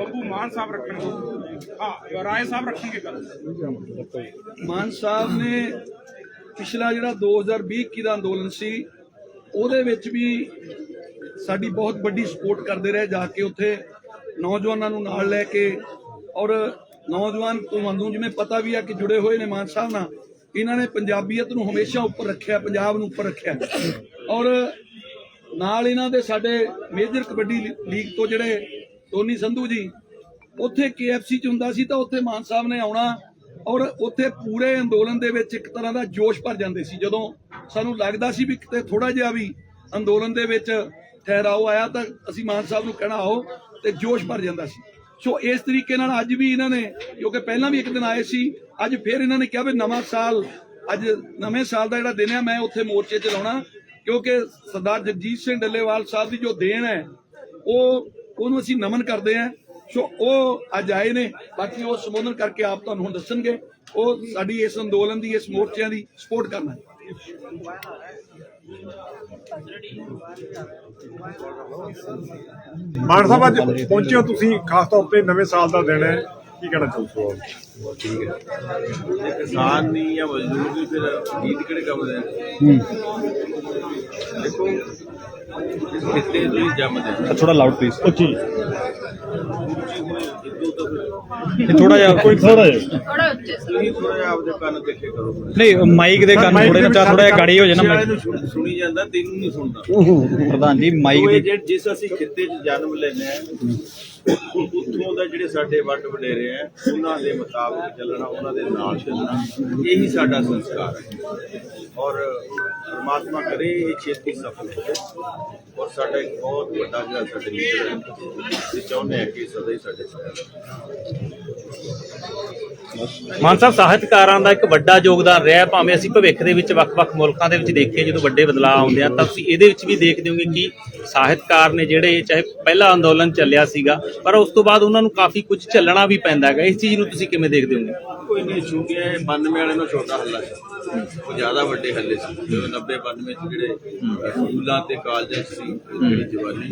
ਬੱਬੂ ਮਾਨ ਸਾਹਿਬ ਰੱਖਣਗੇ। ਹਾਂ, ਰਾਏ ਸਾਹਿਬ ਰੱਖਣਗੇ ਗੱਲ ਮਾਨ ਸਾਹਿਬ ਨੇ ਪਿਛਲਾ ਜਿਹੜਾ 2020 21 ਦਾ ਅੰਦੋਲਨ ਸੀ, ਉਹਦੇ ਵਿੱਚ ਵੀ ਸਾਡੀ ਬਹੁਤ ਵੱਡੀ ਸਪੋਰਟ ਕਰਦੇ ਰਹੇ, ਜਾ ਕੇ ਉੱਥੇ ਨੌਜਵਾਨਾਂ ਨੂੰ ਨਾਲ ਲੈ ਕੇ ਔਰ ਨੌਜਵਾਨ ਤੁਹਾਨੂੰ ਜਿਵੇਂ ਪਤਾ ਵੀ ਆ ਕਿ ਜੁੜੇ ਹੋਏ ਨੇ ਮਾਨ ਸਾਹਿਬ ਨਾਲ, ਇਹਨਾਂ ਨੇ ਪੰਜਾਬੀਅਤ ਨੂੰ ਹਮੇਸ਼ਾ ਉੱਪਰ ਰੱਖਿਆ, ਪੰਜਾਬ ਨੂੰ ਉੱਪਰ ਰੱਖਿਆ। ਔਰ ਨਾਲ ਇਹਨਾਂ ਦੇ ਸਾਡੇ ਮੇਜਰ ਕਬੱਡੀ ਲੀਗ ਤੋਂ ਜਿਹੜੇ ਟੋਨੀ ਸੰਧੂ ਜੀ, ਉੱਥੇ KFC ਚ ਹੁੰਦਾ ਸੀ ਤਾਂ ਉੱਥੇ ਮਾਨ ਸਾਹਿਬ ਨੇ ਆਉਣਾ ਔਰ ਉੱਥੇ ਪੂਰੇ ਅੰਦੋਲਨ ਦੇ ਵਿੱਚ ਇੱਕ ਤਰ੍ਹਾਂ ਦਾ ਜੋਸ਼ ਭਰ ਜਾਂਦੇ ਸੀ। ਜਦੋਂ ਸਾਨੂੰ ਲੱਗਦਾ ਸੀ ਵੀ ਕਿਤੇ ਥੋੜਾ ਜਿਹਾ ਵੀ ਅੰਦੋਲਨ ਦੇ ਵਿੱਚ ਠਹਿਰਾਓ ਆਇਆ ਤਾਂ ਅਸੀਂ ਮਾਨ ਸਾਹਿਬ ਨੂੰ ਕਹਿਣਾ ਆਓ ਤੇ ਜੋਸ਼ ਭਰ ਜਾਂਦਾ ਸੀ। ਸੋ ਇਸ ਤਰੀਕੇ ਨਾਲ ਅੱਜ ਵੀ ਇਹਨਾਂ ਨੇ ਕਿਉਂਕਿ ਪਹਿਲਾਂ ਵੀ ਇੱਕ ਦਿਨ ਆਏ ਸੀ, ਅੱਜ ਫਿਰ ਇਹਨਾਂ ਨੇ ਕਿਹਾ ਵੀ ਨਵਾਂ ਸਾਲ, ਅੱਜ ਨਵੇਂ ਸਾਲ ਦਾ ਜਿਹੜਾ ਦਿਨ ਹੈ ਮੈਂ ਉੱਥੇ ਮੋਰਚੇ ਚ ਲਾਉਣਾ ਕਿਉਂਕਿ ਸਰਦਾਰ ਜਗਜੀਤ ਸਿੰਘ ਡੱਲੇਵਾਲ ਸਾਹਿਬ ਦੀ ਜੋ ਦੇਣ ਹੈ, ਉਹ ਉਹਨੂੰ ਅਸੀਂ ਨਮਨ ਕਰਦੇ ਹਾਂ। ਸੋ ਉਹ ਅੱਜ ਆਏ ਨੇ। ਬਾਕੀ ਉਹ ਸੰਬੋਧਨ ਕਰਕੇ ਆਪ ਤੁਹਾਨੂੰ ਹੁਣ ਦੱਸਣਗੇ। ਉਹ ਸਾਡੀ ਇਸ ਅੰਦੋਲਨ ਦੀ, ਇਸ ਮੋਰਚਿਆਂ ਦੀ ਸਪੋਰਟ ਕਰਨਾ ਹੈ। ਮਾਨ ਸਾਹਿਬ, ਅੱਜ ਪਹੁੰਚੇ ਹੋ ਤੁਸੀਂ, ਖਾਸ ਤੌਰ ਤੇ ਨਵੇਂ ਸਾਲ ਦਾ ਦਿਨ ਹੈ। ਕੀ ਕਹਿਣਾ ਚਾਹੁੰਦੇ ਹੋ। ਜੇ ਕਿਸਾਨ ਨਹੀਂ ਜਾਂ ਮਜ਼ਦੂਰ ਨਹੀਂ ਫਿਰ ਗੀਤ ਕਿਹੜੇ ਕੰਮ ਦੇ? ਦੇਖੋ ਇਸ ਖਿੱਤੇ ਤੋਂ ਹੀ ਜੰਮਦੇ ਥੋੜਾ ਲਾਊਡ ਪਲੀਜ਼ ਇਹ ਥੋੜਾ ਜਿਹਾ ਕੋਈ ਥੋੜਾ ਜਿਹਾ। ਤੁਸੀਂ ਥੋੜਾ ਜਿਹਾ ਆਪਦੇ ਕੰਨ ਦੇਖੇ ਕਰੋ। ਨਹੀਂ ਮਾਈਕ ਦੇ ਕੰਨ ਥੋੜੇ ਨਾ ਥੋੜਾ ਜਿਹਾ ਗਾੜੀ ਹੋ ਜਾਣਾ ਨੂੰ ਸੁਣ- ਜਾਂਦਾ ਤੈਨੂੰ ਨਹੀਂ ਸੁਣਦਾ। ਪ੍ਰਧਾਨ ਜੀ ਮਾਈਕ ਦੀ ਜਿਸ ਅਸੀਂ ਖਿੱਤੇ 'ਚ ਜਨਮ ਲੈਨੇ ਆ ਉੱਥੋਂ ਦਾ ਜਿਹੜੇ ਸਾਡੇ ਵੱਡ ਵਡੇਰੇ ਆ, ਉਹਨਾਂ ਦੇ ਮੁਤਾਬਕ ਚੱਲਣਾ, ਉਹਨਾਂ ਦੇ ਨਾਲ ਚੱਲਣਾ, ਇਹੀ ਸਾਡਾ ਸੰਸਕਾਰ ਹੈ। ਔਰ ਪਰਮਾਤਮਾ ਕਰੇ ਇਹ ਛੇਤੀ ਸਫਲ ਹੋਵੇ। ਔਰ ਸਾਡਾ ਇੱਕ ਬਹੁਤ ਵੱਡਾ ਜਿਹੜਾ ਸਾਡੇ ਲੀਡਰ ਹੈ ਤੇ ਚਾਹੁੰਦੇ ਆ ਕਿ ਸਦਾ ਹੀ ਸਾਡੇ ਸਾਥ ਮਾਨ ਸਾਹਿਬ, ਸਾਹਿਤਕਾਰਾਂ ਦਾ ਇੱਕ ਵੱਡਾ ਯੋਗਦਾਨ ਰਿਹਾ, ਭਾਵੇਂ ਅਸੀਂ ਭਵਿੱਖ ਦੇ ਵਿੱਚ ਵੱਖ-ਵੱਖ ਮੁਲਕਾਂ ਦੇ ਵਿੱਚ ਦੇਖੀਏ, ਜਦੋਂ ਵੱਡੇ ਬਦਲਾਅ ਆਉਂਦੇ ਆ, ਤਾਂ ਤੁਸੀਂ ਇਹਦੇ ਵਿੱਚ ਵੀ ਦੇਖਦੇ ਹੋਗੇ ਕਿ ਸਾਹਿਤਕਾਰ ਨੇ ਜਿਹੜੇ, ਚਾਹੇ ਪਹਿਲਾ ਅੰਦੋਲਨ ਚੱਲਿਆ ਸੀਗਾ ਪਰ ਉਸ ਤੋਂ ਬਾਅਦ ਉਹਨਾਂ ਨੂੰ ਕਾਫੀ ਕੁਝ ਝੱਲਣਾ ਵੀ ਪੈਂਦਾ ਹੈਗਾ। ਇਸ ਚੀਜ਼ ਨੂੰ ਤੁਸੀਂ ਕਿਵੇਂ ਦੇਖਦੇ ਹੋਗੇ ਕੋਈ ਨਹੀਂ ਛੂਟੀਆਂ 92 ਵਾਲੇ ਨੂੰ ਛੋਟਾ ਹੱਲਾ ਸੀ। ਉਹ ਜ਼ਿਆਦਾ ਵੱਡੇ ਹੱਲੇ ਸੀ। ਜਦੋਂ 90 92 ਚ ਜਿਹੜੇ ਸਕੂਲਾਂ ਤੇ ਕਾਲਜਾਂ ਸੀ, ਜਿਹੜੀ ਜਵਾਨੀ,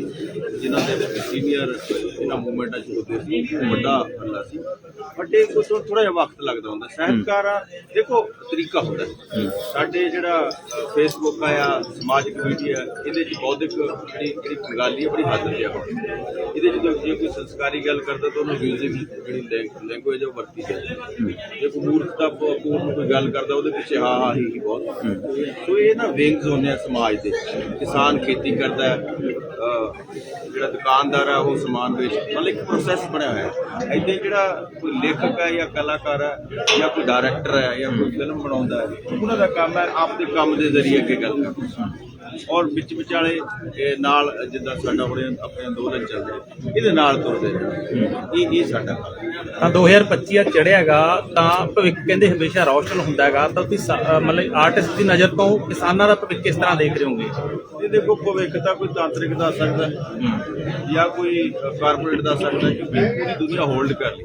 ਜਿਨ੍ਹਾਂ ਦੇ ਵਿੱਚ ਸੀਨੀਅਰ ਇਹਨਾਂ ਮੂਵਮੈਂਟਾਂ 'ਚ ਹੁੰਦੇ ਸੀ ਉਹ ਵੱਡਾ ਹੱਲਾ ਸੀ। ਵੱਡੇ ਕੋਲ ਥੋੜਾ ਜਿਹਾ ਵਕਤ ਲੱਗਦਾ ਹੁੰਦਾ। ਸਹਿਕਾਰਾ ਦੇਖੋ, ਤਰੀਕਾ ਹੁੰਦਾ ਸਾਡੇ ਜਿਹੜਾ ਫੇਸਬੁੱਕ ਆ ਸਮਾਜਿਕ ਮੀਡੀਆ ਇਹਦੇ 'ਚ ਬੌਧਿਕ ਜਿਹੜੀ ਜਿਹੜੀ ਖੰਗਾਲੀ ਹੈ ਬੜੀ ਹੱਦ ਤੇ ਆ। ਇਹਦੇ 'ਚ ਜੇ ਕੋਈ ਸੰਸਕਾਰੀ ਗੱਲ ਕਰਦਾ ਤਾਂ ਉਹਨੂੰ ਮਿਊਜ਼ਿਕ ਜਿਹੜੀ ਲੈਂਗੁਏਜ ਉਹ ਵਰਤੀ ਜਾਂਦੀ ਜੇ ਕੋਈ ਮੂਰਖਤਾ ਪੂਰਨ ਕੋਈ ਗੱਲ ਕਰਦਾ ਉਹਦੇ ਪਿੱਛੇ ਹਾ ਹਾ ਹੀ ਬਹੁਤ। ਸੋ ਇਹ ਨਾ ਵਿੰਗਸ ਹੁੰਦੇ ਆ ਸਮਾਜ ਦੇ। ਕਿਸਾਨ ਖੇਤੀ ਕਰਦਾ ਜਿਹੜਾ ਦੁਕਾਨਦਾਰ ਆ ਉਹ ਸਮਾਨ ਵੇਚ ਮਤਲਬ ਇੱਕ ਪ੍ਰੋਸੈਸ ਬਣਿਆ ਹੋਇਆ ਹੈ। ਇੱਦਾਂ ਜਿਹੜਾ ਕੋਈ ਲੇਖਕ ਹੈ ਜਾਂ ਕਲਾਕਾਰ ਹੈ ਜਾਂ ਕੋਈ ਡਾਇਰੈਕਟਰ ਹੈ ਜਾਂ ਕੋਈ ਫਿਲਮ ਬਣਾਉਂਦਾ ਹੈ ਉਹਨਾਂ ਦਾ ਕੰਮ ਹੈ ਆਪਦੇ ਕੰਮ ਦੇ ਜ਼ਰੀਏ ਅੱਗੇ ਗੱਲ ਕਰਨਾ। ਔਰ ਵਿੱਚ ਵਿਚਾਲੇ ਇਹ ਨਾਲ ਜਿੱਦਾਂ ਸਾਡਾ ਹੁਣ ਆਪਣੇ ਅੰਦੋਲਨ ਚੱਲ ਰਿਹਾ ਇਹਦੇ ਨਾਲ ਤੁਰਦੇ ਨੇ ਇਹ ਇਹ ਸਾਡਾ ਕੰਮ ਤਾਂ 2025 ਆ ਚੜਿਆਗਾ ਤਾਂ ਭਵਿੱਖ ਕਹਿੰਦੇ ਹਮੇਸ਼ਾ ਰੌਸ਼ਨ ਹੁੰਦਾ ਹੈਗਾ ਤਾਂ ਤੁਸੀਂ ਮਤਲਬ ਆਰਟਿਸਟ ਦੀ ਨਜ਼ਰ ਤੋਂ ਕਿਸਾਨਾਂ ਦਾ ਭਵਿੱਖ ਕਿਸ ਤਰ੍ਹਾਂ ਦੇਖ ਰਹੇ ਹੋਗੇ? ਇਹ ਦੇਖੋ ਭਵਿੱਖ ਤਾਂ ਕੋਈ ਤਾਂਤਰਿਕ ਦਾ ਸਕਦਾ ਜਾਂ ਕੋਈ ਕਾਰਪੋਰੇਟ ਦਾ ਸਕਦਾ ਕਿਉਂਕਿ ਪੂਰੀ ਦੁਨੀਆ ਹੋਲਡ ਕਰ ਲਈ।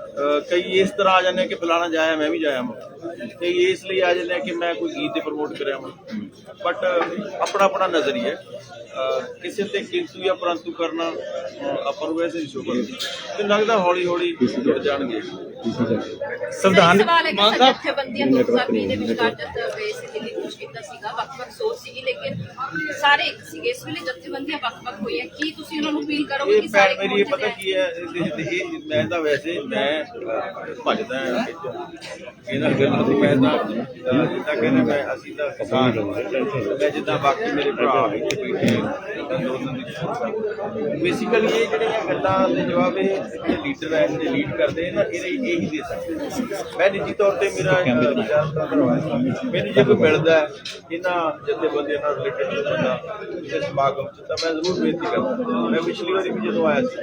ਕਈ ਇਸ ਤਰ੍ਹਾਂ ਆ ਜਾਂਦੇ ਆ ਕਿ ਫਲਾਣਾ ਜਾਇਆ ਮੈਂ ਵੀ ਜਾਇਆ ਮੈਂ ਕਈ ਇਸ ਲਈ ਆ ਜਾਂਦੇ ਕਿ ਮੈਂ ਕੋਈ ਗੀਤ ਤੇ ਪ੍ਰਮੋਟ ਕਰਿਆ ਮੈਂ ਬਟ ਆਪਣਾ ਆਪਣਾ ਨਜ਼ਰੀਆ ਕਿਸੇ ਤੇ ਕਿੰਤੂ ਜਾਂ ਪਰੰਤੂ ਕਰਨਾ ਆਪਾਂ ਨੂੰ ਵੈਸੇ ਹੀ ਸ਼ੁਭਰ ਤੇ ਲੱਗਦਾ ਹੌਲੀ ਹੌਲੀ ਜੁੜ ਜਾਣਗੇ। ਸੰਵਿਧਾਨ ਕਿ ਜਥੇਬੰਦੀਆਂ 2020 ਦੇ ਵਿਚਕਾਰ ਜਦ ਗਏ ਸੀ ਦਿੱਲੀ ਕੁਝ ਕੀਤਾ ਸੀਗਾ ਵੱਖ-ਵੱਖ ਸੋਚ ਸੀਗੀ ਲੇਕਿਨ ਸਾਰੇ ਇੱਕ ਸੀ ਇਸ ਵੇਲੇ ਜਥੇਬੰਦੀਆਂ ਵੱਖ-ਵੱਖ ਹੋਈਆਂ। ਕੀ ਤੁਸੀਂ ਉਹਨਾਂ ਨੂੰ ਅਪੀਲ ਕਰੋਗੇ ਕਿ ਸਾਰੇ ਭੈਣ ਮੇਰੀ ਇਹ ਪਤਾ ਕੀ ਹੈ? ਇਹ- ਇਹ- ਮੈਂ ਤਾਂ ਵੈਸੇ ਮੈਂ ਭੱਜਦਾ ਇਹਨਾਂ ਗੱਲਾਂ ਤੋਂ ਮੈਂ ਤਾਂ ਜਿੱਦਾਂ ਕਹਿੰਦੇ ਮੈਂ ਅਸੀਂ ਤਾਂ ਕਿਸਾਨ। ਮੈਂ ਜਿੱਦਾਂ ਬਾਕੀ ਮੇਰੇ ਭਰਾ ਇੱਥੇ ਬੈਠੇ ਬੇਸਿਕਲੀ ਇਹ ਜਿਹੜੀਆਂ ਗੱਲਾਂ ਦੇ ਜਵਾਬ ਇਹ ਜਿਹੜੇ ਲੀਡਰ ਹੈ ਜਿਹੜੇ ਲੀਡ ਕਰਦੇ ਨੇ ਨਾ ਇਹ ਹੀ ਦੇ ਸਕਦੇ ਮੈਂ ਨਿੱਜੀ ਤੌਰ ਤੇ ਮੇਰਾ ਮੈਨੂੰ ਜੇ ਕੋਈ ਮਿਲਦਾ ਇਹਨਾਂ ਜਥੇਬੰਦੀਆਂ ਨਾਲ ਰਿਲੇਟਡ ਬੰਦਾ ਇਸ ਸਮਾਗਮ ਚ ਤਾਂ ਮੈਂ ਜ਼ਰੂਰ ਬੇਨਤੀ ਕਰਦਾ। ਮੈਂ ਪਿਛਲੀ ਵਾਰੀ ਵੀ ਜਦੋਂ ਆਇਆ ਸੀ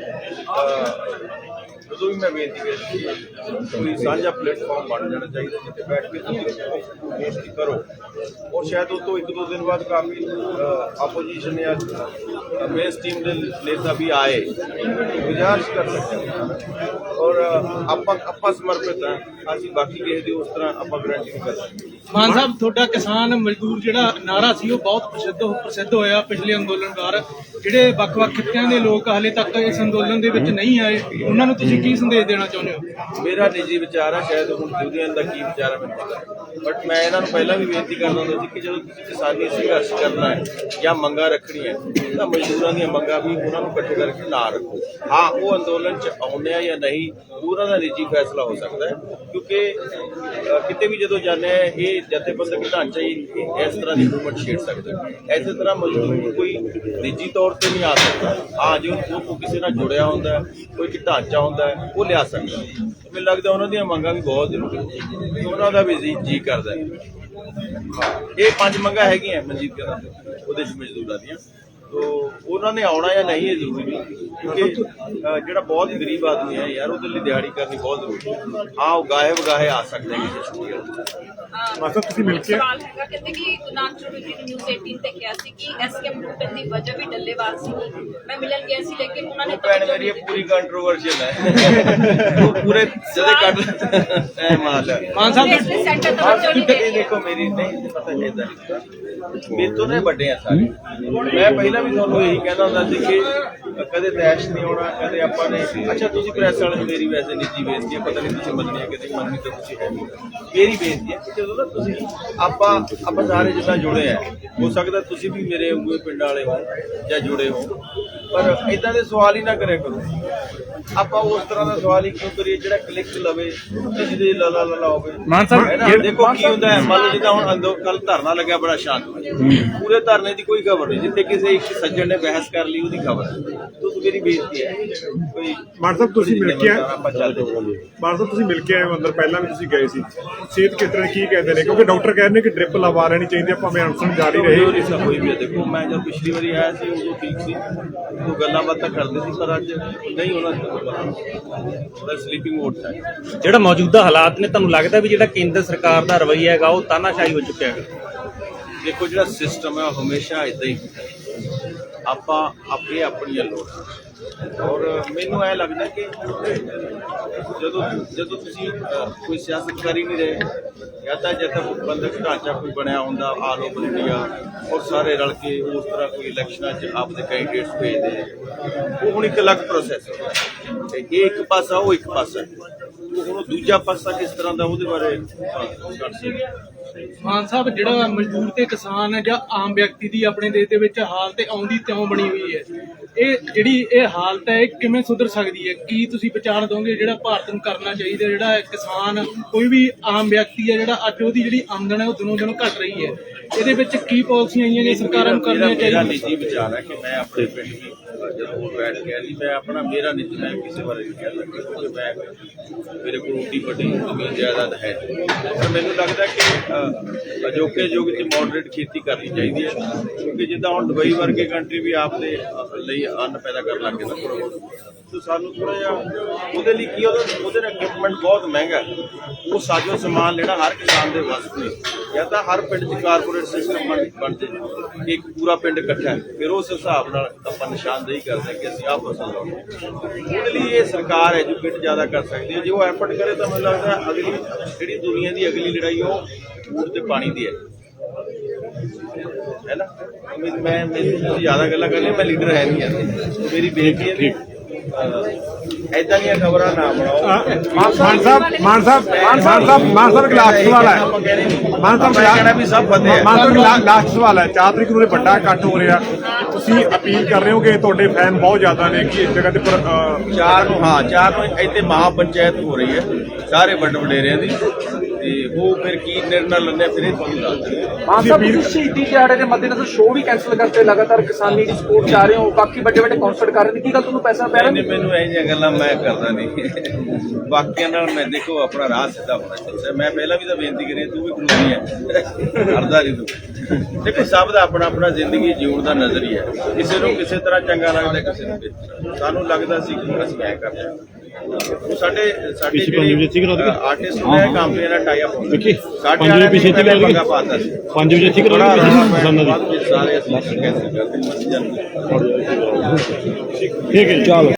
ਅਹ, ਉਦੋਂ ਵੀ ਮੈਂ ਬੇਨਤੀ ਕੀਤੀ ਸੀ ਕੋਈ ਸਾਂਝਾ ਪਲੇਟਫਾਰਮ ਬਣ ਜਾਣਾ ਚਾਹੀਦਾ ਜਿੱਥੇ ਬੈਠ ਕੇ ਤੁਸੀਂ ਬੇਨਤੀ ਕਰੋ। ਔਰ ਸ਼ਾਇਦ ਉਹ ਤੋਂ ਇੱਕ ਦੋ ਦਿਨ ਬਾਅਦ ਕਾਫੀ ਆਪੋਜੀਸ਼ਨ ਜਾਂ ਮੇਨ ਟੀਮ ਦੇ ਨੇਤਾ ਵੀ ਆਏ। ਗੁਜ਼ਾਰਿਸ਼ ਕਰ ਸਕਦੇ ਔਰ ਆਪਾਂ ਆਪਾਂ ਸਮਰਪਿਤ ਹਾਂ। ਅਸੀਂ ਬਾਕੀ ਕਿਸੇ ਦੀ ਉਸ ਤਰ੍ਹਾਂ ਆਪਾਂ ਗਰੰਟੀ ਨਹੀਂ ਕਰ ਸਕਦੇ। ਮਾਨ ਸਾਹਿਬ ਤੁਹਾਡਾ ਕਿਸਾਨ ਮਜ਼ਦੂਰ ਜਿਹੜਾ ਨਾਰਾ ਸੀ ਉਹ ਬਹੁਤ ਪ੍ਰਸਿੱਧ ਪ੍ਰਸਿੱਧ ਹੋਇਆ ਪਿਛਲੇ ਅੰਦੋਲਨ ਕਾਰ ਜਿਹੜੇ ਵੱਖ-ਵੱਖ ਖਿੱਤਿਆਂ ਦੇ ਲੋਕ ਹਾਲੇ ਤੱਕ ਇਸ ਅੰਦੋਲਨ ਦੇ ਵਿੱਚ ਨਹੀਂ ਆਏ ਉਹਨਾਂ ਨੂੰ ਤੁਸੀਂ ਕੀ ਸੰਦੇਸ਼ ਦੇਣਾ ਚਾਹੁੰਦੇ ਹੋ? ਮੇਰਾ ਨਿੱਜੀ ਵਿਚਾਰ ਆ ਸ਼ਾਇਦ ਹੁਣ ਦੂਜਿਆਂ ਦਾ ਕੀ ਵਿਚਾਰ ਹੈ ਮੈਨੂੰ ਪਤਾ ਬਟ ਮੈਂ ਇਹਨਾਂ ਨੂੰ ਪਹਿਲਾਂ ਵੀ ਬੇਨਤੀ ਕਰਦਾ ਹੁੰਦਾ ਸੀ ਕਿ ਜਦੋਂ ਤੁਸੀਂ ਕਿਸਾਨੀ ਸੰਘਰਸ਼ ਕਰਨਾ ਹੈ ਜਾਂ ਮੰਗਾਂ ਰੱਖਣੀਆਂ ਹੈ, ਤਾਂ ਮਜ਼ਦੂਰਾਂ ਦੀਆਂ ਮੰਗਾਂ ਵੀ ਉਹਨਾਂ ਨੂੰ ਇਕੱਠੇ ਕਰਕੇ ਨਾ ਰੱਖੋ। ਹਾਂ ਉਹ ਅੰਦੋਲਨ 'ਚ ਆਉਂਦੇ ਆ ਜਾਂ ਨਹੀਂ ਉਹਨਾਂ ਦਾ ਨਿੱਜੀ ਫੈਸਲਾ ਹੋ ਸਕਦਾ ਹੈ। ਕਿਉਂਕਿ ਕਿਤੇ ਵੀ ਜਦੋਂ ਜਾਂਦੇ ਆ ਇਹ ਜਥੇਬੰਦਕ ਢਾਂਚਾ ਹੀ ਇਸ ਤਰ੍ਹਾਂ ਦੀ ਮੂਵਮੈਂਟ ਛੇੜ ਸਕਦਾ ਹੈ। ਇਸੇ ਤਰ੍ਹਾਂ ਮਜ਼ਦੂਰ ਕੋਈ ਨਿੱਜੀ ਤੌਰ ਤੇ ਨਹੀਂ ਆ ਸਕਦਾ। ਹਾਂ ਜੇ ਉਹ ਕਿਸੇ ਨਾਲ ਜੁੜਿਆ ਹੁੰਦਾ ਕੋਈ ਕਿ ਢਾਂਚਾ ਹੁੰਦਾ ਉਹ ਲਿਆ ਸਕਦਾ ਮੈਨੂੰ ਲੱਗਦਾ ਉਹਨਾਂ ਦੀਆਂ ਮੰਗਾਂ ਵੀ ਬਹੁਤ ਜ਼ਰੂਰੀ ਉਹਨਾਂ ਦਾ ਵੀ ਜੀ ਕਰਦਾ ਇਹ ਪੰਜ ਮੰਗਾਂ ਹੈਗੀਆਂ ਮਨਜੀਤ ਕਹਿੰਦਾ ਉਹਦੇ ਚ ਮਜ਼ਦੂਰਾਂ ਦੀਆਂ। ਤੋ ਉਹਨਾਂ ਨੇ ਆਉਣਾ ਜਾਂ ਨਹੀਂ ਇਹ ਜ਼ਰੂਰੀ ਕਿਉਂਕਿ ਜਿਹੜਾ ਬਹੁਤ ਹੀ ਗਰੀਬ ਆਦਮੀ ਹੈ ਯਾਰ, ਉਹਦੇ ਲਈ ਦਿਹਾੜੀ ਕਰਨੀ ਬਹੁਤ ਜ਼ਰੂਰੀ ਹੈ। ਹਾਂ, ਉਹ ਗਾਏ ਵਗਾਏ ਆ ਸਕਦੇ ਨੇ ਮਾਸਟਰ ਤੁਸੀਂ ਮਿਲ ਕੇ ਸਵਾਲ ਹੈਗਾ ਕਹਿੰਦੇ ਕਿ ਗੁਨਾਹ ਚੋਰੀ ਜੀ ਨਿਊਜ਼ 18 ਤੇ ਕਿਹਾ ਸੀ ਕਿ ਐਸਕੇਐਮ ਲੁੱਟਣ ਦੀ ਵਜ੍ਹਾ ਵੀ ਡੱਲੇਵਾਲ ਸੀ। ਮੈਂ ਮਿਲਣ ਗਿਆ ਸੀ ਲੇਕਿਨ ਉਹਨਾਂ ਨੇ ਭੈਣ ਮੇਰੀ ਇਹ ਪੂਰੀ ਕੰਟਰੋਵਰਸ਼ੀਅਲ ਹੈ। ਉਹ ਪੂਰੇ ਜਦੇ ਕੱਢ ਐ ਮਾਲ ਮਾਨ ਸਾਹਿਬ ਲਈ ਸੈਂਟਰ ਤਵੱਜੋ ਨਹੀਂ ਦੇ ਦੇਖੋ ਮੇਰੀ ਨਹੀਂ ਪਤਾ ਕਿਦਾਂ ਮੇਰੇ ਤੋਂ ਨੇ ਵੱਡੇ ਆ ਸਾਰੇ। ਮੈਂ ਪਹਿਲਾਂ ਵੀ ਤੁਹਾਨੂੰ ਇਹੀ ਕਹਿੰਦਾ ਹੁੰਦਾ ਸੀ ਕਿ ਕਦੇ ਤੈਸ਼ ਨਹੀਂ ਹੋਣਾ ਕਦੇ ਆਪਾਂ ਨੇ ਅੱਛਾ ਤੁਸੀਂ ਪ੍ਰੈਸ ਵਾਲੇ ਮੇਰੀ ਵੈਸੇ ਨਿੱਜੀ ਬੇਨਤੀ ਹੈ ਪਤਾ ਨਹੀਂ ਤੁਸੀਂ ਮੰਨਣੀ ਹੈ ਕਿ ਨਹੀਂ ਮੰਨਣੀ ਤਾਂ ਤੁਸੀਂ ਹੈ ਮੇਰੀ ਬੇਨਤੀ ਹੈ। ਜਦੋਂ ਨਾ ਤੁਸੀਂ ਆਪਾਂ ਆਪਾਂ ਸਾਰੇ ਜਿੱਦਾਂ ਜੁੜੇ ਆ। ਹੋ ਸਕਦਾ ਤੁਸੀਂ ਵੀ ਮੇਰੇ ਵਾਂਗੂ ਪਿੰਡ ਵਾਲੇ ਹੋ ਜਾਂ ਜੁੜੇ ਹੋ। ਪਰ ਇਦਾਂ ਦੇ ਸਵਾਲ ਹੀ ਨਾ ਕਰਿਆ ਕਰੋ। ਆਪਾਂ ਉਸ ਤਰ੍ਹਾਂ ਦਾ ਸਵਾਲ ਹੀ ਕਿਉਂ ਕਰੀਏ ਜਿਹੜਾ ਕਲਿੱਕ ਲਵੇ ਤੇ ਜਿਹਦੇ ਲਲਾ ਲਲਾ ਹੋਵੇ। ਮਾਨ ਸਾਹਿਬ, ਹੈ ਨਾ? ਇਹ- ਦੇਖੋ ਕੀ ਹੁੰਦਾ ਹੈ ਮੰਨ ਲਓ ਜਿੱਦਾਂ ਹੁਣ ਅੰਦੋ ਕੱਲ ਧਰਨਾ ਲੱਗਿਆ ਬੜਾ ਸ਼ਾਂਤ। ਪੂਰੇ ਧਰਨੇ ਦੀ ਕੋਈ ਖਬਰ ਨਹੀਂ ਜਿੱਥੇ ਕਿਸੇ ਇੱਕ ਸੱਜਣ ਨੇ ਬਹਿਸ ਕਰ ਲਈ ਉਹਦੀ ਖਬਰ ਤੁਸੀਂ ਮੇਰੀ ਬੇਇੱਜ਼ਤੀ ਹੈ? ਕੋਈ ਮਾਨ ਸਾਹਿਬ ਤੁਸੀਂ ਮਿਲ ਕੇ ਆਏ ਆਪਾਂ ਚੱਲਦੇ ਚੱਲਦੇ ਮਾਨ ਸਾਹਿਬ ਤੁਸੀਂ ਮਿਲ ਕੇ ਆਏ ਹੋ ਅੰਦਰ ਪਹਿਲਾਂ ਵੀ ਤੁਸੀਂ ਗਏ ਸੀ। ਸਿਹਤ ਖੇਤਰ ਕੀ ਕਹਿੰਦੇ ਨੇ? ਕਿਉਂਕਿ ਡਾਕਟਰ ਕਹਿੰਦੇ ਨੇ ਕਿ ਡ੍ਰਿਪ ਲਵਾ ਲੈਣੀ ਚਾਹੀਦੀ ਹੈ ਭਾਵੇਂ ਅਨਸ਼ਨ ਜਾਰੀ ਵੀ ਹੈ। ਦੇਖੋ ਮੈਂ ਜਦ ਪਿਛਲੀ ਵਾਰੀ ਆਇਆ ਸੀ ਉਦੋਂ ਠੀਕ ਸੀ ਉਹ ਗੱਲਾਂ ਬਾਤਾਂ ਕਰਦੇ ਸੀ ਪਰ ਅੱਜ ਨਹੀਂ ਉਹਨਾਂ ਦਾ ਸਲੀਪਿੰਗ ਮੋਡ ਹੈ ਜਿਹੜਾ ਮੌਜੂਦਾ ਹਾਲਾਤ ਨੇ ਤੁਹਾਨੂੰ ਲੱਗਦਾ ਵੀ ਜਿਹੜਾ ਕੇਂਦਰ ਸਰਕਾਰ ਦਾ ਰਵੱਈਆ ਹੈਗਾ ਉਹ ਤਾਨਾਸ਼ਾਹੀ ਹੋ ਚੁੱਕਿਆ ਹੈਗਾ ਦੇਖੋ ਜਿਹੜਾ ਸਿਸਟਮ ਹੈ ਉਹ ਹਮੇਸ਼ਾ ਇਦਾਂ ਹੀ ਹੁੰਦਾ। ਆਪਾਂ ਆਪੇ ਆਪਣੀਆਂ ਲੋੜਾਂ ਔਰ ਮੈਨੂੰ ਇਹ ਲੱਗਦਾ ਕਿ ਜਦੋਂ ਜਦੋਂ ਤੁਸੀਂ ਕੋਈ ਸਿਆਸਤ ਕਰ ਨਹੀਂ ਰਹੇ ਜਾਂ ਤਾਂ ਜਦ ਬੰਦਕ ਢਾਂਚਾ ਕੋਈ ਬਣਿਆ ਹੁੰਦਾ ਆਲ ਓਵਰ ਇੰਡੀਆ ਔਰ ਸਾਰੇ ਰਲ ਕੇ ਉਸ ਤਰ੍ਹਾਂ ਕੋਈ ਇਲੈਕਸ਼ਨਾਂ 'ਚ ਆਪਦੇ ਕੈਂਡੀਡੇਟਸ ਭੇਜਦੇ ਉਹ ਹੁਣ ਇੱਕ ਅਲੱਗ ਪ੍ਰੋਸੈਸ ਹੈ। ਤੇ ਇਹ ਇੱਕ ਪਾਸਾ ਉਹ ਇੱਕ ਪਾਸਾ। ਹੁਣ ਦੂਜਾ ਪਾਸਾ ਕਿਸ ਤਰ੍ਹਾਂ ਦਾ ਉਹਦੇ ਬਾਰੇ ਅਹ, ਕਰ ਮਾਨ ਸਾਹਿਬ ਜਿਹੜਾ ਮਜ਼ਦੂਰ ਤੇ ਕਿਸਾਨ ਜਾਂ ਆਮ ਵਿਅਕਤੀ ਦੀ ਆਪਣੇ ਦੇਸ਼ ਦੇ ਵਿੱਚ ਹਾਲਤ ਆਉਂਦੀ ਤਿਉਂ ਬਣੀ ਹੋਈ ਹੈ ਇਹ ਜਿਹੜੀ ਇਹ ਹਾਲਤ ਹੈ ਇਹ ਕਿਵੇਂ ਸੁਧਰ ਸਕਦੀ ਹੈ? ਕੀ ਤੁਸੀਂ ਵਿਚਾਰ ਦੋਗੇ ਜਿਹੜਾ ਭਾਰਤ ਨੂੰ ਕਰਨਾ ਚਾਹੀਦਾ ਜਿਹੜਾ ਕਿਸਾਨ ਕੋਈ ਵੀ ਆਮ ਵਿਅਕਤੀ ਹੈ ਜਿਹੜਾ ਅੱਜ ਉਹਦੀ ਜਿਹੜੀ ਆਮਦਨ ਹੈ ਉਹ ਦਿਨੋਂ ਦਿਨ ਘਟ ਰਹੀ ਹੈ? ਇਹਦੇ ਵਿੱਚ ਕੀ ਪਾਲਿਸੀਆਂ ਆਈਆਂ ਨੇ ਸਰਕਾਰਾਂ ਨੂੰ ਕਰਨੀਆਂ ਚਾਹੀਦੀਆਂ? ਨਿੱਜੀ ਵਿਚਾਰ ਹੈ ਕਿ ਮੈਂ ਆਪਣੇ ਪਿੰਡ ਵੀ ਜਦੋਂ ਬੈਠ ਕੇ ਆਈ ਮੈਂ ਆਪਣਾ ਮੇਰਾ ਨਿੱਜੀ ਮੈਂ ਕਿਸੇ ਬਾਰੇ ਨਹੀਂ ਕਹਿ ਸਕਦਾ ਕਿਉਂਕਿ ਮੈਂ ਮੇਰੇ ਕੋਲ ਉੱਡੀ ਵੱਡੀ ਜ਼ਮੀਨ ਜਾਇਦਾਦ ਹੈ ਪਰ ਮੈਨੂੰ ਲੱਗਦਾ ਕਿ ਅਜੋਕੇ ਯੁੱਗ 'ਚ ਮਾਡਰੇਟ ਖੇਤੀ ਕਰਨੀ ਚਾਹੀਦੀ ਹੈ, ਕਿਉਂਕਿ ਜਿੱਦਾਂ ਹੁਣ ਦੁਬਈ ਵਰਗੇ ਕੰਟਰੀ ਵੀ ਆਪਦੇ ਲਈ ਅੰਨ ਪੈਦਾ ਕਰਨ ਲੱਗ ਗਏ ਸੋ ਸਾਨੂੰ ਥੋੜਾ ਜਿਹਾ ਉਹਦੇ ਲਈ ਕੀ ਉਹਦਾ, ਉਹਦੇ ਨਾਲ ਇਕਵਿਪਮੈਂਟ ਬਹੁਤ ਮਹਿੰਗਾ ਉਹ ਸਾਜੋ ਸਮਾਨ ਲੈਣਾ ਹਰ ਕਿਸਾਨ ਦੇ ਵੱਸ ਨਹੀਂ ਜਾਂ ਤਾਂ ਹਰ ਪਿੰਡ 'ਚ ਕਾਰਪੋਰੇਟ ਸਿਸਟਮ ਬਣ ਬਣ ਜੇ ਇੱਕ ਪੂਰਾ ਪਿੰਡ ਇਕੱਠਾ ਫਿਰ ਉਸ ਹਿਸਾਬ ਨਾਲ ਆਪਾਂ ਨਿਸ਼ਾਨਦੇਹੀ ਕਰਦੇ ਹਾਂ ਕਿ ਅਸੀਂ ਆਹ ਫਸਲ ਲਾਉਣੀ ਉਹਦੇ ਲਈ ਇਹ ਸਰਕਾਰ ਐਜੂਕੇਟ ਜ਼ਿਆਦਾ ਕਰ ਸਕਦੀ ਹੈ। ਜੇ ਉਹ ਐਫਰਟ ਕਰੇ ਤਾਂ ਮੈਨੂੰ ਲੱਗਦਾ ਅਗਲੀ ਜਿਹੜੀ ਦੁਨੀਆ ਦੀ ਅਗਲੀ ਲੜਾਈ ਉਹ ਫੂਡ ਤੇ ਪਾਣੀ ਦੀ ਹੈ। ਹੈ ਨਾ? ਮੈਂ ਮੈਂ ਮੈਨੂੰ ਤੁਸੀਂ ਜ਼ਿਆਦਾ ਗੱਲਾਂ ਕਰ ਲਈ ਮੈਂ ਲੀਡਰ ਹੈ ਨਹੀਂ ਯਾਰ ਮੇਰੀ ਬੇਨਤੀ ਹੈ ਕਿ, ਐਦਾਂ ਦੀਆਂ ਖਬਰਾਂ ਨਾ ਬਣਾਓ। ਮਾਨ ਸਾਹਿਬ ਮਾਨ ਸਾਹਿਬ ਮਾਨ ਸਾਹਿਬ ਮਾਨ ਸਾਹਿਬ ਇੱਕ ਲਾਸਟ ਸਵਾਲ ਹੈ। ਆਪਾਂ ਕਹਿ ਰਹੇ ਮਾਨ ਸਾਹਿਬ ਆਪਾਂ ਕਹਿਣਾ ਵੀ ਸਭ ਬੰਦੇ ਮਾਨ ਸਾਹਿਬ ਲਾਸਟ ਸਵਾਲ ਹੈ। 4 ਤਰੀਕ ਨੂੰ ਇਹ ਵੱਡਾ ਇਕੱਠ ਹੋ ਰਿਹਾ। ਤੁਸੀਂ ਅਪੀਲ ਕਰ ਰਹੇ ਹੋ ਕਿ ਤੁਹਾਡੇ ਫੈਨ ਬਹੁਤ ਜ਼ਿਆਦਾ ਨੇ ਕਿ ਇਸ ਜਗ੍ਹਾ ਤੇ ਚਾਰ ਨੂੰ ਹਾਂ ਚਾਰ ਨੂੰ ਇੱਥੇ ਮਹਾ ਪੰਚਾਇਤ ਹੋ ਰਹੀ ਹੈ ਸਾਰੇ ਵੱਡ ਵਡੇਰਿਆਂ ਦੀ। ਤੇ ਉਹ ਫਿਰ ਕੀ ਨਿਰਣਾ ਲੈਂਦੇ ਆ, ਫਿਰ ਇਹ ਤੁਹਾਨੂੰ ਦੱਸ ਦਿੰਦੇ ਮਾਨ ਸਾਹਿਬ ਤੁਸੀਂ ਸ਼ਹੀਦੀ ਦਿਹਾੜੇ ਦੇ ਮੱਦੇਨਜ਼ਰ ਸ਼ੋਅ ਵੀ ਕੈਨਸਲ ਕਰਤੇ ਲਗਾਤਾਰ ਕਿਸਾਨੀ ਦੀ ਸਪੋਰਟ ਚਾਹ ਰਹੇ ਹੋ ਬਾਕੀ ਵੱਡੇ ਵੱਡੇ ਕਨਸਰਟ ਕਰ ਰਹੇ ਨੇ ਕੀ ਗੱਲ ਤੁਹਾਨੂੰ ਪੈਸਾ ਪੈ ਰਿਹਾ? ਨਹੀਂ ਮੈਨੂੰ ਇਹ ਜਿਹੀਆਂ ਗੱਲਾਂ ਮੈਂ ਕਰਦਾ ਨਹੀਂ। ਬਾਕੀਆਂ ਨਾਲ ਮੈਂ ਦੇਖੋ ਆਪਣਾ ਰਾਹ ਸਿੱਧਾ ਹੋਣਾ ਚਾਹੀਦਾ। ਮੈਂ ਪਹਿਲਾਂ ਵੀ ਤਾਂ ਬੇਨਤੀ ਕਰੀ ਤੂੰ ਵੀ ਕਾਨੂੰਨੀ ਹੈ ਕਰਦਾ ਨਹੀਂ ਤੂੰ। ਦੇਖੋ ਸਭ ਦਾ ਆਪਣਾ ਆਪਣਾ ਜ਼ਿੰਦਗੀ ਜਿਉਣ ਦਾ ਨਜ਼ਰੀਆ ਹੈ। ਕਿਸੇ ਨੂੰ ਕਿਸੇ ਤਰ੍ਹਾਂ ਚੰਗਾ ਲੱਗਦਾ ਕਿਸੇ ਨੂੰ ਸਾਨੂੰ ਲੱਗਦਾ ਸੀ ਕਿ ਅਸੀਂ ਐ ਕਰਦੇ ਉਹ ਸਾਡੇ ਸਾਡੇ ਜਿਹੜੇ ਆਰਟਿਸਟ ਨੇ ਕੰਪਨੀਆਂ ਨਾਲ ਟਾਈ ਅਪ ਹੁੰਦੇ ਸਾਡੇ ਵਾਲਿਆਂ ਨੇ ਪਹਿਲਾਂ ਪੰਗਾ ਪਾਤਾ ਸੀ। 5 ਵਜੇ ਠੀਕ ਕਰਾ ਸਾਰੇ ਅਸੀਂ ਕੈਂਸਲ ਕਰਦੇ ਮਸਜਿਦ ਠੀਕ ਹੈ ਜੀ।